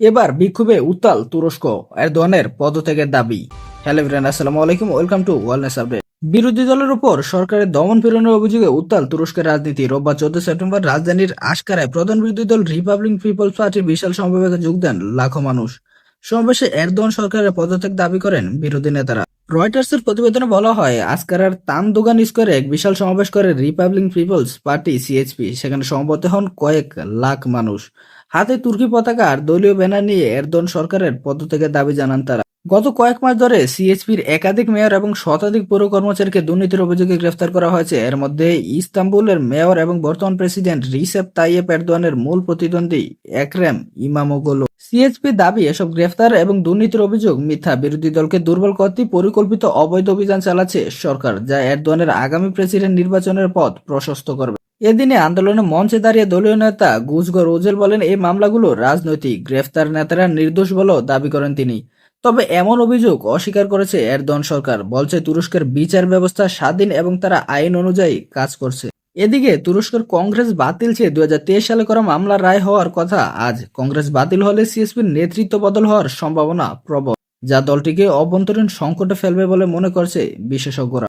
এবার বিক্ষোভে উত্তাল তুরস্ক এরদোয়ানের পদত্যাগের দাবি। হ্যালো ফ্রেন্ড আসসালামু আলাইকুম ওয়েলকাম টু ওয়েলনেস আপডেট বিরোধী দলের উপর সরকারের দমন ফেরানোর অভিযোগে উত্তাল তুরস্কের রাজনীতি। রোববার চোদ্দ সেপ্টেম্বর রাজধানীর আশকারায় প্রধান বিরোধী দল রিপাবলিক পিপলস পার্টির বিশাল সমাবেশে যোগ দেন লাখো মানুষ। সমাবেশে এরদোয়ান সরকারের পদত্যাগ দাবি করেন বিরোধী নেতারা। রয়টার্সের প্রতিবেদনে বলা হয়, আজকারার তানদোগান স্কোয়ারে এক বিশাল সমাবেশ করে রিপাবলিক পিপলস পার্টি সিএইচপি সেখানে সমবেত হন কয়েক লাখ মানুষ। হাতে তুর্কি পতাকা আর দলীয় ব্যানার নিয়ে এরদোয়ান সরকারের পদত্যাগের দাবি জানান তারা। গত কয়েক মাস ধরে সিএইচপির একাধিক মেয়র এবং শতাধিক পৌর কর্মচারীকে দুর্নীতির অভিযোগে গ্রেফতার করা হয়েছে। এর মধ্যে ইস্তাম্বুলের মেয়র এবং বর্তমান প্রেসিডেন্ট রিসেপ তাইয়েপ এরদোয়ানের মূল প্রতিদ্বন্দ্বী একরেম ইমামোগোলো সিএইচপি দাবি, এসব গ্রেফতার এবং দুর্নীতির অভিযোগ মিথ্যা। বিরোধী দলকে দুর্বল করতে পরিকল্পিত অবৈধ অভিযান চালাচ্ছে সরকার, যা এরদোয়ানের আগামী প্রেসিডেন্ট নির্বাচনের পথ প্রশস্ত করবে। এদিনে আন্দোলনে মঞ্চে দাঁড়িয়ে দলীয় নেতা গুজগর ওজেল বলেন, এই মামলাগুলো রাজনৈতিক। গ্রেফতার নেতারা নির্দোষ বলেও দাবি করেন তিনি। তবে এমন অভিযোগ অস্বীকার করেছে এরদন সরকার। বলছে, তুরস্কের বিচার ব্যবস্থা স্বাধীন এবং তারা আইন অনুযায়ী কাজ করছে। এদিকে তুরস্কের কংগ্রেস বাতিল চেয়ে দু হাজার তেইশ সালে করা মামলার রায় হওয়ার কথা। আজ কংগ্রেস বাতিল হলে সিএসপির নেতৃত্ব বদল হওয়ার সম্ভাবনা প্রবল, যা দলটিকে অভ্যন্তরীণ সংকটে ফেলবে বলে মনে করছে বিশেষজ্ঞরা।